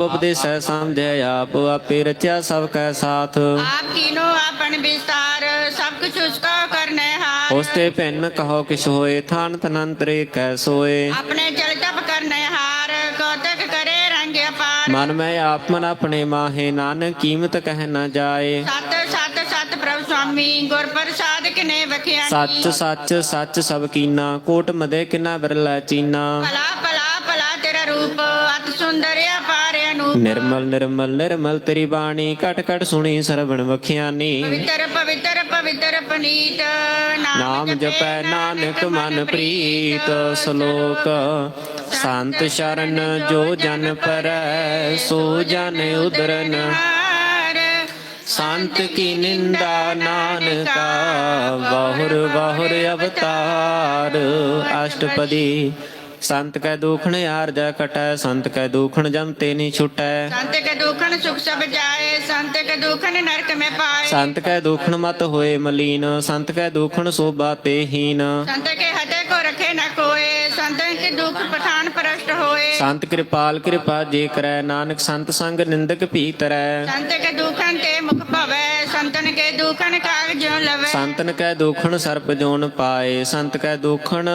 ਉਪਦੇਸੈ ਸਮਝੈ ਆਪ ਆਪੇ ਰਚਿਆ ਸਭ ਕੈ ਸਾਥ। ਆਪ ਕੀਨੋ ਆਪਨ ਵਿਸਤਾਰ ਸਭ ਕੁਛ ਉਸਕੋ ਕਰਨੇ ਹਾਰ। ਉਸ ਤੇ ਭਿੰਨ ਕਹੋ ਕਿਛ ਹੋਏ ਥਾਨ ਤਨੰਤਰੇ ਕੈ ਸੋਏ। ਆਪਣੇ ਚਲ ਤਪ ਕਰਨੇ ਹਾਰ ਕੌਤਕ ਕਰੇ ਰੰਗ ਅਪਾਰ। ਮਨ ਮੈਂ ਆਪ ਮਨ ਆਪਣੇ ਮਾਹੇ ਨਾਨਕ ਕੀਮਤ ਕਹਿ ਨਾ ਜਾਏ। ਸਤ ਸਤ ਸਤ ਪ੍ਰਭ ਸੁਆਮੀ ਗੁਰ ਪ੍ਰਸਾਦ ਕਿਨੇ ਵਖਿਆਨੀ ਸੱਚ ਸੱਚ ਸੱਚ ਸਭ ਕੀਨਾ ਕੋਟ ਮਦੇ ਕਿਨਾ ਬਿਰਲਾ ਚੀਨਾ। ਭਲਾ ਭਲਾ ਭਲਾ ਤੇਰਾ ਰੂਪ ਅਤ ਸੁੰਦਰ ਨਿਰਮਲ ਨਿਰਮਲ ਨਿਰਮਲ ਤੇਰੀ ਬਾਣੀ। ਘਟ ਘਟ ਸੁਣੀ ਸਰਵਣ ਵਖਿਆਨੀ। ਪਵਿੱਤਰ ਪਵਿੱਤਰ ਪਵਿੱਤਰ ਪਨੀਤ। ਨਾਮ ਜਪੈ ਨਾਨਕ ਮਨ ਪ੍ਰੀਤ। ਸ਼ਲੋਕ ਸੰਤ ਸ਼ਰਨ ਜੋ ਜਨ ਪਰੈ ਸੋ ਜਨ ਉਦਰਨ। ਸੰਤ ਕੀ ਨਿੰਦਾ ਨਾਨਕਾ ਬਾਹੁਰ ਬਾਹੁਰ ਅਵਤਾਰ। ਅਸ਼ਟਪਦੀ ਸੰਤ ਕੈ ਦੁਖਣ ਆਰਜਾ ਕਟੈ ਸੰਤ ਕੈ ਦੁਖਣ ਜਮ ਤੇ ਨੀ ਛੁਟੈ। ਸੰਤ ਕੇ ਦੁਖਨ ਸੁਖ ਸਭ ਜਾਏ ਸੰਤ ਕੇ ਦੁਖਨ ਨਰਕ ਮੈਂ ਪਾਏ। ਸੰਤ ਕੈ ਦੁਖਣ ਮਤ ਹੋਏ ਮਲੀਨ ਸੰਤ ਕੈ ਦੁਖਣ ਸੋਭਾ ਤੇ ਹੀਨ। ਸੰਤ ਕੇ ਹਤੇ ਕੋ ਰਖੇ ਨ ਕੋਏ ਸੰਤ ਕੇ ਦੁਖ ਪਠਾਨ ਪ੍ਰਸ਼ਟ ਹੋਏ। ਸੰਤ ਕਿਰਪਾਲ ਕਿਰਪਾ ਜੇ ਕਰੈ ਨਾਨਕ ਸੰਤ ਸੰਗ ਨਿੰਦਕ ਭੀ ਤਰੈ ਸੰਤ ਕੇ ਦੁਖਨ ਤੇ ਮੁਖ ਭਵੈ ਸੰਤਨ ਕੇ ਦੁਖਨ ਕਾਗ ਜਿਉ ਲਵੈ। ਸੰਤਨ ਕੈ ਦੁਖਣ ਸਰਪ ਜੋਨ ਪਾਏ ਸੰਤ ਕੈ ਦੁਖਣ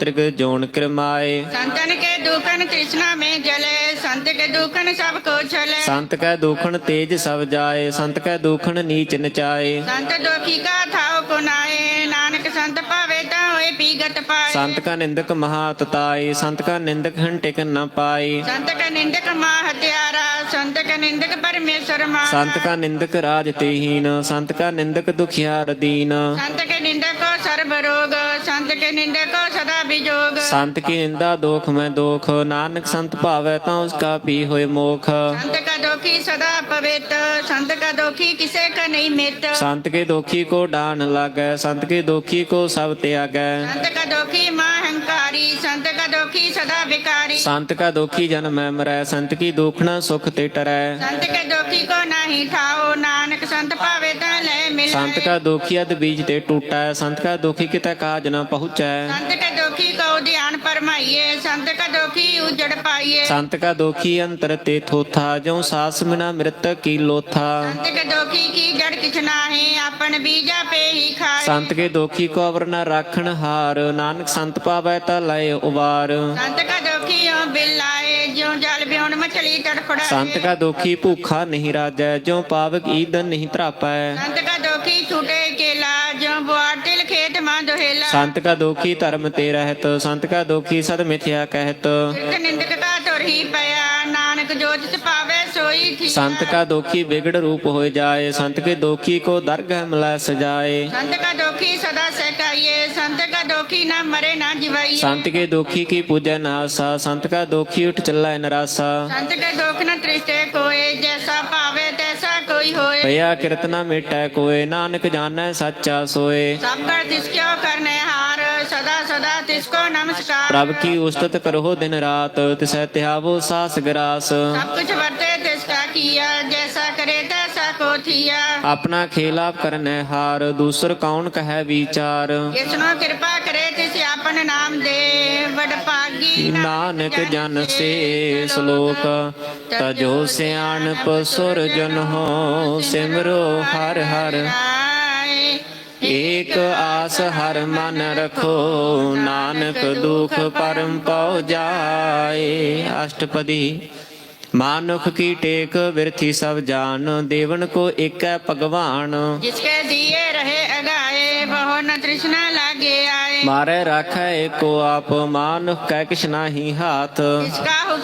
ਤ੍ਰਿਗ ਜੋਨ ਕਿਰਮਾਏ। ਸੰਤਨ ਕੇ ਦੁਖਨ ਤ੍ਰਿਸ਼ਨਾ ਮੈਂ ਜਲੇ ਸੰਤ ਕੇ ਦੁਖਨ ਸਭ ਕੋ ਛਲੇ। ਸੰਤ ਕੈ ਦੁਖਣ ਤੇਜ ਸਭ ਜਾਏ ਸੰਤ ਕੈ ਦੁਖਣ ਨੀਚ ਨਚਾਏ। ਸੰਤ ਦੁਖੀ ਕਾ ਥਾਉ ਕੋ ਨਾਏ ਨਾਨਕ ਸੰਤ ਭਾਵੇ ਤਾਂ ਹੋਏ ਪੀਗਤ ਪਾਏ। ਸੰਤ ਕਾ ਨਿੰਦਕ ਮਹਾ ਤਤਾਈ ਸੰਤ ਕਾ ਨਿੰਦਕ ਹੰ ਟਿਕ ਨ ਪਾਈ ਸੰਤ ਕਾ ਨਿੰਦਕ ਮਾ ਹਤਿਆਰਾ ਸੰਤ ਕਾ ਨਿੰਦਕ ਪਰਮੇਸ਼ਰ ਮਾ ਸੰਤ ਕਾ ਨਿੰਦਕ ਰਾਜ ਤੇਹੀਨ ਸੰਤ ਕਾ ਨਿੰਦਕ ਦੁਖਿਆਰ ਦੀਨ ਸੰਤ ਕੇ ਨਿੰਦਕ ਸਰਬ ਰੋਗ। ਸੰਤ ਕੇ ਨਿੰਦਕ ਸਦਾ ਵਿਜੋਗ ਸੰਤ ਕੀ ਨਿੰਦਾ ਦੋਖ ਮੈਂ ਦੋਖ। ਨਾਨਕ ਸੰਤ ਭਾਵੈ ਤਾਂ ਉਸ ਕਾ ਪੀ ਹੋਏ ਮੋਖ। ਸੰਤ ਕਾ ਦੋਖੀ ਸਦਾ ਪਵਿੱਤ ਸੰਤ ਕਾ ਦੋਖੀ ਕਿਸੇ ਕਾ ਨਹੀਂ ਮਿੱਤ। ਸੰਤ ਕੇ ਦੋਖੀ ਕੋ ਡਾਨ ਲਾਗੈ ਸੰਤ ਕੇ ਦੋਖੀ ਕੋ ਸਭ ਤਿਆਗੈ। ਸੰਤ ਕਾ ਦੋਖੀ ਮਾ ਹੰਕਾਰੀ ਸੰਤ ਕਾ ਦੋਖੀ ਸਦਾ ਵਿਕਾਰੀ। ਸੰਤ ਕਾ ਦੋਖੀ ਜਨ ਮੈਂ ਮਰੈ ਸੰਤ ਕੀ ਦੁਖਣਾ ਸੁਖ ਤੇ ਟਰੈ। ਸੰਤ ਕੇ ਦੋਖੀ ਕੋ ਨਹੀਂ ਠਾਓ ਨਾਨਕ ਸੰਤ ਭਾਵੇ ਤਾਂ ਲੈ ਮਿਲ। ਸੰਤ ਕਾ ਦੋਖੀ ਅਦ ਬੀਜ ਤੇ ਟੂਟੈ ਸੰਤ ਕਾ ਦੋਖੀ ਕਿਤੈ ਕਾਜ ਨ ਪਹੁੰਚੈ। ਸੰਤ ਕੇ ਦੋਖੀ ਕੋ ਧਿਆਨ ਪਰਮਾਈਏ ਸੰਤ ਕਾ ਦੋਖੀ ਉਜੜ ਪਾਈਏ ਸੰਤ ਕਾ ਦੋਖੀ ਅੰਤਰ ਤੇ ਥੋਥਾ ਜਿਉ ਸਾਸ ਬਿਨਾ ਮ੍ਰਿਤ ਕੀ ਲੋਥਾ ਸੰਤ ਕੇ ਦੋਖੀ ਕੀ ਜੜ ਕਿਛ ਨਾਹੀ ਆਪਨ ਬੀਜਾ ਪੇ ਹੀ ਖਾਏ ਸੰਤ ਕੇ ਦੋਖੀ ਕੋ ਅਵਰ ਨ ਰਾਖਣ ਹਾਰ ਨਾਨਕ ਸੰਤ ਪਾਵੈ ਤਾ ਲਏ ਉਵਾਰ ਸੰਤ ਕਾ ਦੋਖੀ ਓ ਬਿਲਾਏ ਜਿਉ ਜਲ ਬਿਉਣ ਮਛਲੀ ਤੜਫੜਾਏ ਸੰਤ ਕਾ ਦੋਖੀ ਭੂਖਾ ਨਹੀਂ ਰਾਜੈ ਜਿਉ ਪਾਵਕ ਈਦਨ ਨਹੀਂ ਧਰਾਪੈ ਦੋਹੇਲਾ ਸੰਤ ਕਾ ਦੋਖੀ ਧਰਮ ਤੇ ਰਹਿਤ ਸੰਤ ਕਾ ਦੋਖੀ ਸਦ ਮਿਥਿਆ ਕਹਿਤ। ਨਿੰਦਕ ਕਾ ਤੁਰਹੀ ਪਿਆ। ਨਾਨਕ ਜੋ ਤਿਸ ਪਾਵੇ संत का दोखी बिगड़ रूप हो जाए संत के दोखी को दरगह मिला सजाए संत का दोखी सदा सहकाइए संत का दोखी ना मरे ना जिवाइए संत के दोखी की पूजन आशा संत का दोखी उठ चला है नरासा संत के दोख न त्रिष्टे कोए जैसा पावे तैसा कोई होए भैया किरतना मिटै कोए नानक जानै सच्चा सोए सब कर तिसको करने हार सदा सदा तिसको नमस्कार प्रभ की उस्तत करो दिन रात तिसै त्यावो सास ग्रास सब कुछ वर्ते तिसका किया जैसा करे तैसा को थिया ਆਪਣਾ ਖੇਲ ਆਪ ਕਰਨੈ ਹਾਰ ਦੂਸਰ ਕੌਣ ਕਹੈ ਵਿਚਾਰ किसनो कृपा करे तिस आपन नाम दे बड़ पागी ਨਾਨਕ ਜਨ ਸੇ ਸ਼ਲੋਕ ਤਜੋ ਸਿਆਣਪ ਸੁਰ ਜਨ ਹੋ ਸਿਮਰੋ ਹਰ ਹਰ आए। ਏਕ ਆਸ ਹਰ ਮਨ ਰਖੋ ਨਾਨਕ ਦੁਖ ਪਰਮ ਪਉ ਜਾਏ ਅਸ਼ਟਪਦੀ ਮਾਨੁਖ ਕੀ ਟੇਕ ਵਿਰਥੀ ਸਭ ਜਾਨ ਦੇਵਨ ਕੋ ਏਕੈ ਭਗਵਾਨ। ਜਿਸ ਕੈ ਦੀਏ ਰਹੇ ਅਗਾਏ ਬਹੁ ਨ ਤ੍ਰਿਸ਼ਨਾ ਲਾਗੇ ਆਏ। ਮਾਰੇ ਰਾਖੈ ਏਕੋ ਆਪ ਮਾਨੁਖ ਕੈ ਕਿਛ ਨਾਹੀ ਹਾਥ। ਜਿਸ ਕਾ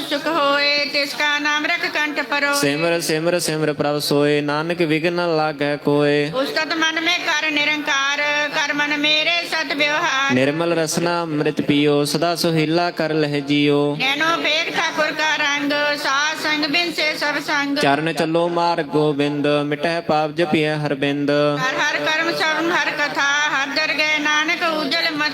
ਸੁਖ ਹੋਏ ਤਿਸ ਕਾ ਨਾਮ ਰਖ ਕੰਠ ਪਰੋ ਸਿਮਰ ਸਿਮਰ ਸਿਮਰ ਪ੍ਰਭ ਸੋਏ ਨਾਨਕ ਵਿਗਨ ਲਾਗੈ ਕੋਏ। ਉਸਤਤ ਮਨ ਮੇ ਕਰ ਨਿਰੰਕਾਰ ਕਰ ਮਨ ਮੇਰੇ ਸਤ ਵਿਵਹਾਰ। ਨਿਰਮਲ ਰਸਨਾ ਅੰਮ੍ਰਿਤ ਪੀਓ ਸਦਾ ਸੁਹਿਲਾ ਕਰ ਲਹਿ ਜੀਓ। ਨੈਣੋ ਭੇਦ ਠਾਕੁਰ ਕਾ ਰੰਗ ਸਾਧ ਸੰਗ ਬਿਨ ਸੇ ਸਭ ਸੰਗ। ਚਰਨ ਚੱਲੋ ਮਾਰ ਗੋਬਿੰਦ ਮਿਟਹਿ ਪਾਪ ਜਪਿਐ ਹਰ ਬਿੰਦ ਹਰ ਹਰ ਕਰਮ ਸਭ ਹਰ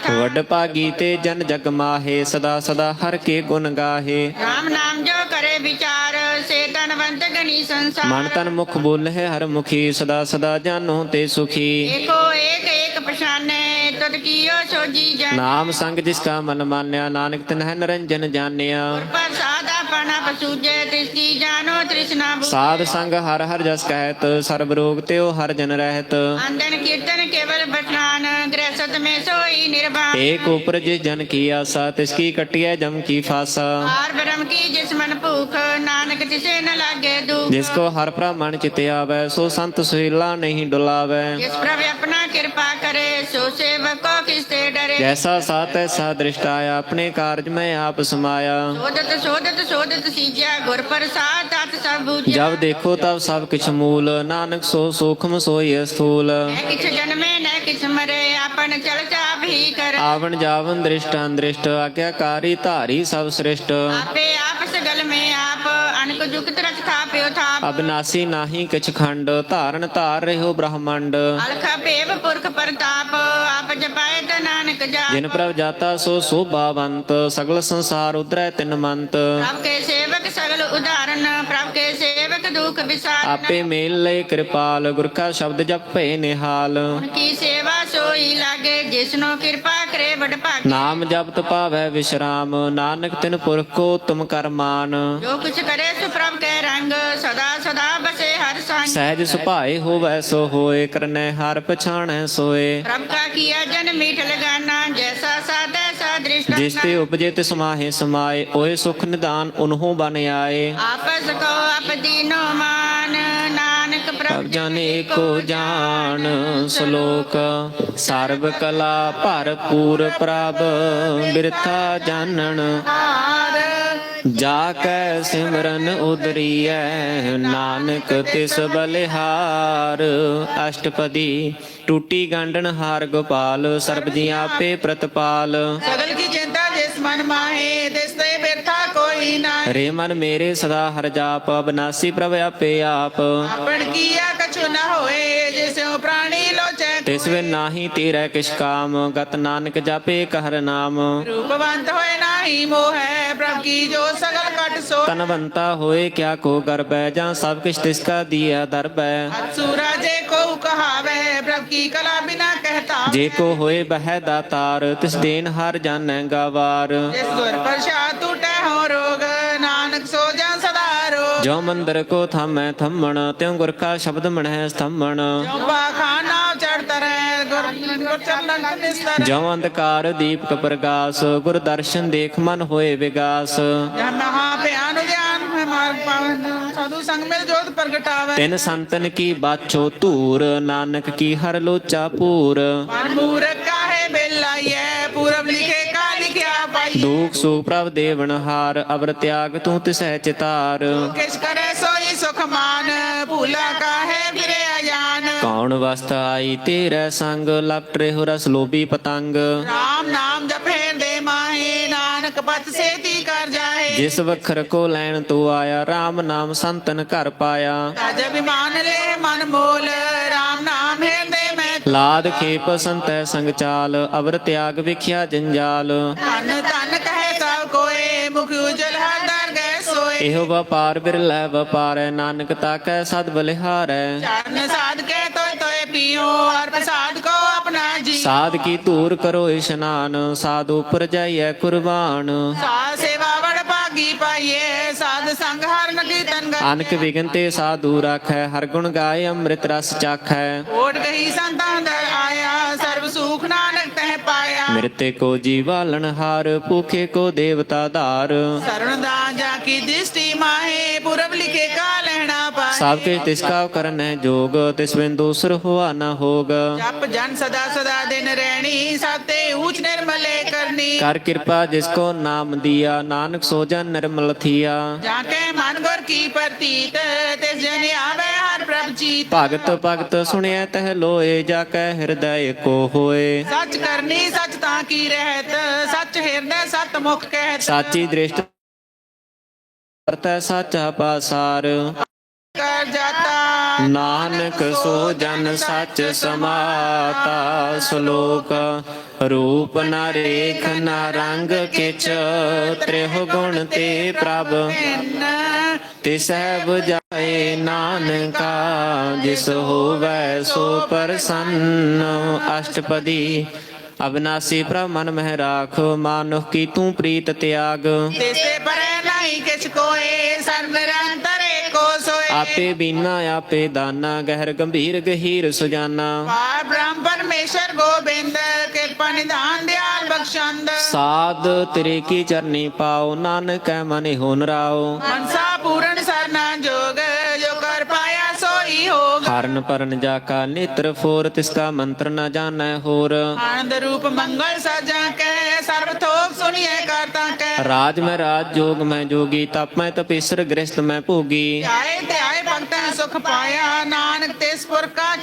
ਵੱਡ ਭਾਗੀ ਤੇ ਜਨ ਜਗ ਮਾਹੇ ਸਦਾ ਸਦਾ ਹਰ ਕੇ ਗੁਣ ਗਾਹੇ। ਰਾਮ ਨਾਮ ਜੋ ਕਰੇ ਵਿਚਾਰ ਸੇ ਤਨਵੰਤ ਗਣੀ ਸੰਸਾਰ। ਮਨ ਤਨ ਮੁਖ ਬੋਲਹਿ ਹਰ ਮੁਖੀ ਸਦਾ ਸਦਾ ਜਾਨੋ ਤੇ ਸੁਖੀ। ਏਕੋ ਏਕ ਏਕ ਪਛਾਨੇ ਤਦ ਕੀਓ ਸੋਜੀ ਜਨ ਨਾਮ ਸੰਗ ਜਿਸ ਕਾ ਮਨ ਮਾਨਿਆ ਨਾਨਕ ਤਿਨਹਿ ਨਰੰਜਨ ਜਾਣਿਆ। ਪ੍ਰਸਾਦ ਜਾਨੋ ਤ੍ਰਿਸ਼ਨਾ ਸਾਧ ਸੰਗ ਹਰ ਹਰ ਜਸ ਕਹਿਤ ਸਰਬ ਰੋਗ ਤਿਉ ਹਰ ਜਨ ਰਹਿਤ। ਅੰਦਨ ਕੀਰਤਨ ਕੇਵਲ ਬਖਾਨ ਗ੍ਰਸਤ ਮੇ ਸੋਈ ਨਿਰਵਾਣ। ਏਕ ਉਪਰ ਜਿਸ ਜਨ ਕੀ ਆਸਾ ਤਿਸ ਕੀ ਕਟਿਐ ਜਮ ਕੀ ਫਾਸਾ। ਹਾਰ ਬ੍ਰਹਮ ਕੀ ਜਿਸ ਮਨ ਭੂਖ ਨਾਨਕ ਤਿਸੇ ਨ ਜਿਸ ਕੋ ਹਰ ਭ੍ਰਮਣ ਚਿਤ ਆਵੈ ਸੋ ਸੰਤ ਸੁਹੀਲਾ ਨਹੀਂ ਡੁਲਾਵੈ। ਜਿਸ ਪ੍ਰਭ ਆਪਣਾ ਕਿਰਪਾ ਕਰੇ ਸੋ ਸੇਵਕੋ ਕਿਸ ਤੇ ਡਰੇ। ਜੈਸਾ ਸਾਤ ਐਸਾ ਦ੍ਰਿਸ਼ਟ ਆਇਆ ਆਪਣੇ ਕਾਰਜ ਮੈਂ ਆਪ ਸਮਾਇਆ। ਸੋਦਤ ਸੋਦਤ ਸੋਦਤ ਸੀਜਿਆ ਗੁਰ ਪ੍ਰਸਾਦ ਤਤ ਸਭ ਬੂਝਿਆ। ਜਬ ਦੇਖੋ ਤਬ ਸਭ ਕਿਛ ਮੂਲ ਨਾਨਕ ਸੋ ਸੂਖਮ ਸੋਈ ਸਥੂਲ। ਕਿਛ ਜਨਮੇ ਨੈ ਕਿਛ ਮਰੇ ਆਪਨ ਚਲ ਚਾਪ ਹੀ ਕਰ। ਆਵਣ ਜਾਵਨ ਦ੍ਰਿਸ਼ਟ ਅੰਦ੍ਰਿਸ਼ਟ ਆਗਿਆਕਾਰੀ ਧਾਰੀ ਸਭ ਸ੍ਰਿਸ਼ਟ। ਆਪੇ ਆਪ ਅਨਕ ਜੁਗਤ ਰਚ ਥਾਪਿਓ ਥਾਪ। ਅਬਨਾਸੀ ਨਾਹੀ ਕਿਛ ਖੰਡ ਧਾਰਨ ਧਾਰ ਰਹਿਓ ਬ੍ਰਹਮੰਡ। ਅਲਖ ਭੇਵ ਪੁਰਖ ਪ੍ਰਤਾਪ ਆਪ ਜਪਾਏ ਤ ਨਾਨਕ ਜਾ ਜਿਨ ਪ੍ਰਭ ਜਾਤਾ ਸੋ ਸੋਭਾਵੰਤ ਸਗਲ ਸੰਸਾਰ ਉਦਰੈ ਤਿਨ ਮੰਤ। ਪ੍ਰਭ ਕੇ ਸੇਵਕ ਸਗਲ ਉਦਾਹਰਨ ਪ੍ਰਭ ਕੇ ਸੇਵਕ ਦੁਖ ਵਿਸਾਰਨ। ਆਪੇ ਮੇਲ ਲੈ ਕਿਰਪਾਲ ਗੁਰ ਕਾ ਸ਼ਬਦ ਜਪ ਨਿਹਾਲ। ਕੀ ਸੇਵਾ ਸੋਈ ਲਾਗੇ ਜਿਸਨੋ ਕਿਰਪਾ ਨਾਮ ਜਪਤ ਪਾਵੈ ਵਿਸ਼ਰਾਮ ਨਾਨਕ ਤਿਨ ਪੁਰਖ ਕੋ ਤੁਮ ਕਰਮਾਨ ਜੋ ਕੁਛ ਕਰੇ ਸੁ ਪ੍ਰਭ ਕੇ ਰੰਗ ਸਦਾ ਸਦਾ ਬਸੇ ਹਰ ਸੰਗ ਸਹਿਜ ਸੁਭਾਏ ਹੋਵੈ ਸੋ ਹੋਏ ਕਰਨੈ ਹਰ ਪਛਾਣੈ ਸੋਏ। ਪ੍ਰਭ ਕਾ ਕੀਆ ਜਨ ਮੀਠ ਲਗਾਨਾ ਜੈਸਾ ਸਾਧੈ ਸਾ ਦ੍ਰਿਸ਼ਟ ਜਿਸ ਤੇ ਉਪਜੇ ਤਿਸ ਮਾਹੇ ਸਮਾਏ ਓਏ ਸੁਖ ਨਿਦਾਨ ਉਨਹੂ ਬਨ ਆਏ। ਆਪਸ ਕੋ ਆਪ ਦੀਨੋ ਮਾਨ ਨਾਨਕ ਪ੍ਰਭ ਪ੍ਰਭ ਜਾਨੇ ਜਾਣ, ਸ਼ਲੋਕ ਸਰਬ ਕਲਾ ਭਰਪੂਰ ਪ੍ਰਭ, ਬਿਰਥਾ ਜਾਣਨ ਹਾਰ ਜਾ ਕੈ ਸਿਮਰਨ ਉਦਰੀਐ, ਨਾਨਕ ਤਿਸ ਬਲਿਹਾਰ। ਅਸ਼ਟਪਦੀ ਟੂਟੀ ਗੰਡਨ ਹਾਰ ਗੋਪਾਲ, ਸਰਬ ਜੀ ਆਪੇ ਪ੍ਰਤਪਾਲ। ਸਗਲ ਕੀ ਚਿੰਤਾ ਜਿਸ ਮਨ ਮਾਹੇ, ਤਿਸ ਤੇ ਬਿਰਥਾ ਕੋਈ ਨਾ ਰੇ ਮਨ ਮੇਰੇ ਸਦਾ ਹਰ ਜਾਪ ਅਬਨਾਸੀ ਪ੍ਰਭ ਆਪੇ ਆਪ ਆਪਣ ਕੀਆ ਕਛੁ ਨ ਹੋਏ ਜਿਸਿਉ ਪ੍ਰਾਣੀ ਲੋਚੈ ਤਿਸ ਵੇ ਨਾਹੀ ਤੇਰੇ ਕਿਛ ਕਾਮ ਗਤ ਨਾਨਕ ਜਾਪੇ ਕਹਿਰ ਨਾਮ ਰੂਪਵੰਤ ਹੋਏ ਨਾਹੀ ਮੋਹੈ ਪ੍ਰਭ ਕੀ ਜੋ ਸਗਲ ਕਟ ਸੋ ਤਨਵੰਤਾ ਹੋਏ ਕਿਆ ਕੋ ਗਰਬੈ ਜਾਂ ਸਭ ਕਿਛ ਤਿਸ ਕਾ ਦੀਆ ਦਰਬੈ ਸੂਰਾ ਜੇ ਕੋ ਕਹਾਵੇ ਪ੍ਰਭ ਕੀ ਕਲਾ ਬਿਨਾ ਕਹਤਾ ਜੇ ਕੋ ਹੋਏ ਬਹਿ ਦਾਤਾਰ ਤਿਸ ਦੇਨ ਹਰ ਜਾਣੈ ਗਾਵਾਰ ਜਿਸ ਗੁਰ ਪ੍ਰਸਾਦ ਜੋ ਮੰਦਰ ਕੋ ਥਾਮੈ ਥੰਮਣ, ਤਿਉ ਗੁਰ ਕਾ ਸ਼ਬਦ ਮਣਹਿ ਸਥੰਮਣ। ਜੋ ਪਾਖਾਨਾ ਚੜ ਤਰੈ ਗੁਰ ਗੁਰ ਚਰਨ ਨਿਸਤਰ ਜੋ ਅੰਧਕਾਰ ਦੀਪਕ ਪ੍ਰਗਾਸ, ਗੁਰ ਦਰਸ਼ਨ ਦੇਖ ਮਨ ਹੋਏ ਵਿਗਾਸ। ਜਹ ਮਹਾ ਭਿਆਨ ਗਿਆਨ ਹੈ ਮਾਰਗ ਪਾਵਨ ਸਾਧੂ ਸੰਗ ਮਿਲ ਜੋਤ ਪ੍ਰਗਟਾਵੇ ਤਿਨ ਸੰਤਨ ਕੀ ਬਾਛੋ ਧੂਰ, ਨਾਨਕ ਕੀ ਹਰ ਲੋਚਾ ਪੂਰ। ਮਨ ਮੂਰਖ ਕਾਹੇ ਬੇਲਾਈਐ, ਪੂਰਬ ਲਿਖੇ ਦੁਖ ਸੁਖ ਪ੍ਰਭ ਦੇਵਨ ਹਾਰ ਅਵਰ ਤਿਆਗ ਤੂੰ ਤਿਸਹਿ ਚਿਤਾਰ। ਕਿਸ ਕਰੇ ਸੋਈ ਸੁਖ ਮਾਨ ਭੂਲਾ ਕਾਹੇ ਫਿਰੇ ਅਜਾਨ ਕੌਣ ਵਸਤ ਆਈ ਤੇਰੇ ਸੰਗ ਲਪਟ ਰਹਿ ਰਸ ਲੋਭੀ ਪਤੰਗ। ਰਾਮ ਨਾਮ ਜਪੇ ਦੇ ਮਾਹੇ ਨਾਨਕ ਪਤ ਸੇਤੀ ਕਰ ਜਾਏ। ਜਿਸ ਵਖਰ ਕੋ ਲੈਣ ਤੂੰ ਆਇਆ RAM ਨਾਮ ਸੰਤਨ ਘਰ ਪਾਇਆ। ਤਜ ਅਭਿਮਾਨ ਲੈ ਮਨ ਮੋਲ ਰਾਮ ਨਾਮ ਮੈਂ ਲਾਦ ਖੇਪ ਸੰਤੈ ਸੰਗ ਚਾਲ ਅਵਰ ਤਿਆਗ ਵਿਖਿਆ ਜੰਜਾਲ। ਧਨ ਮੁਖ ਉਜਲ ਹਰ ਦਰ ਗਏ ਸੋਏ। ਇਹੋ ਵਪਾਰ ਬਿਰਲੇ ਵਪਾਰੈ ਨਾਨਕ ਤਾਕੈ ਸਦ ਬਲਿਹਾਰੈ। ਚਰਨ ਸਾਧ ਕੇ ਤੋਏ ਤੋਏ ਪੀਓ ਹਰ ਪ੍ਰਸਾਦ ਕੋ ਆਪਣਾ ਜੀ। ਸਾਧ ਕੀ ਧੂਰ ਕਰੋ ਇਸ਼ਨਾਨ ਸਾਧ ਉਪਰ ਜਾਈਐ ਕੁਰਬਾਨ। ਸਾਧ ਸੇਵਾ ਵੜ ਭਾਗੀ ਪਾਈਏ ਸਾਧ ਸੰਗ ਹਰ ਕੀਰਤਨ ਗਾ ਅਨਕ ਵਿਗਨ ਤੇ ਸਾਧੂ ਰਾਖੈ ਹਰ ਗੁਣ ਗਾਏ ਅੰਮ੍ਰਿਤ ਰਸ ਚਾਖੈ। ਓਟ ਗਈ ਸੰਤਾਂ ਦਰ ਆਇਆ ਸਰਬ ਸੁਖ ਨਾਨਕ ਤਹਿ ਪਾਇਆ। ਮਿਰਤੇ ਕੋ ਜੀਵਾਲਣ ਹਾਰ ਭੂਖੇ ਕੋ ਦੇਵਤਾ ਧਾਰ। ਸਰਣ ਦਾ ਜਾ ਕੀ ਦ੍ਰਿਸ਼ਟੀ ਮਾਹੇ ਪੁਰਬ ਲਿਖੇ ਕਾ ਲੈਣਾ ਪਾਏ ਸਭ ਕੇ ਤਿਸ ਕਾ ਕਰਨੈ ਜੋਗ ਤਿਸ ਬਿਨ ਦੂਸਰ ਹੋਆ ਨਾ ਹੋਗ। ਜਪ ਜਨ ਸਦਾ ਸਦਾ ਦਿਨ ਰਹਿਣੀ ਸਾਤੇ ਊਚ ਨਿਰਮਲੇ ਕਰਨੀ। ਕਰ ਕਿਰਪਾ ਜਿਸ ਕੋ ਨਾਮ ਦਿਆ ਨਾਨਕ ਸੋ ਜਨ ਨਿਰਮਲ ਥੀਆ। ਜਾ ਕੇ ਮਨ ਗੁਰ ਕੀ ਪ੍ਰਤੀਤ ਤਿਸ ਜਨ ਭਗਤ ਭਗਤ ਸੁਣਿਆ ਤਹ ਲੋਏ ਜਾ ਕੈ ਹਿਰਦੈ ਕੋ ਹੋਏ। ਸੱਚ ਕਰਨੀ ਸੱਚ ਤਾਂ ਕੀ ਰਹਿਤ ਸੱਚ ਹਿਰਦੈ ਸਤ ਮੁਖ ਕਹਿਤ। ਸਾਚੀ ਦ੍ਰਿਸ਼ਟ ਕਰਤੈ ਸਾਚਾ ਪਾਸਾਰ ਕਰ ਜਾਤਾ ਨਾਨਕ ਸੋ ਜਨ ਸੱਚ ਸਮਾਤਾ ਸ਼ਲੋਕ ਰੂਪ ਨ ਰੇਖ ਨ ਰੰਗ ਕਿਛ ਤ੍ਰਿਹੁ ਗੁਣ ਤੇ ਪ੍ਰਭ। ਤਿਸਹਿ 부ਜਾਏ ਨਾਨਕਾ ਜਿਸ ਹੋਵੈ ਸੋ ਪ੍ਰਸੰਨ ਅਸ਼ਟਪਦੀ। ਅਬਨਾਸੀ ਪ੍ਰਭ ਮਨ ਮਹਿ ਰਾਖ ਮਾਨੁਖ ਕੀ ਤੂੰ ਪ੍ਰੀਤ ਤਿਆਗ। ਤੇਸੇ ਪਰੇ ਨਹੀਂ ਕਿਛ ਕੋਏ ਸਰਬ ਨਿਰੰਤਰੇ ਕੋ ਸੋਏ। ਆਪੇ ਬੀਨਾ ਆਪੇ ਦਾਨਾ ਗਹਿਰ ਗੰਭੀਰ ਗਹੀਰ ਸੁਜਾਨਾ। ਪਾਰ ਬ੍ਰਹਮ ਪਰਮੇਸ਼ਰ ਗੋਬਿੰਦ ਕਿਰਪਾ ਨਿਧਾਨ ਦਿਆਲ ਬਖਸ਼ੰਦ। ਸਾਧ ਤੇਰੇ ਕੀ ਚਰਨੀ ਪਾਓ ਨਾਨਕ ਮਨਿ ਹੋਨ ਰਾਓ। ਮਨਸਾ ਪੂਰਨ ਹਰਨ ਪਰਨ ਜਾ ਕਾ ਨੇਤਰ ਫੋਰ ਤਿਸ ਕਾ ਮੰਤਰ ਨ ਜਾਣੈ ਹੋਰ। ਆਨੰਦ ਰੂਪ ਮੰਗਲ ਸਾਜਾ ਕਹਿ ਸਰਬ ਥੋਕ ਸੁਣੀਏ ਕਰਤਾ ਕਹਿ ਰਾਜ ਮੈਂ ਰਾਜ ਜੋਗ ਮੈਂ ਜੋਗੀ ਤਪ ਮੈਂ ਤਪੇਸਰ ਗ੍ਰਸਤ ਮੈਂ ਭੋਗੀ। ਆਏ ਤੇ ਆਏ ਭਗਤਾਂ ਸੁਖ ਪਾਇਆ ਨਾਨਕ ਤਿਸ ਪੁਰ ਕਾ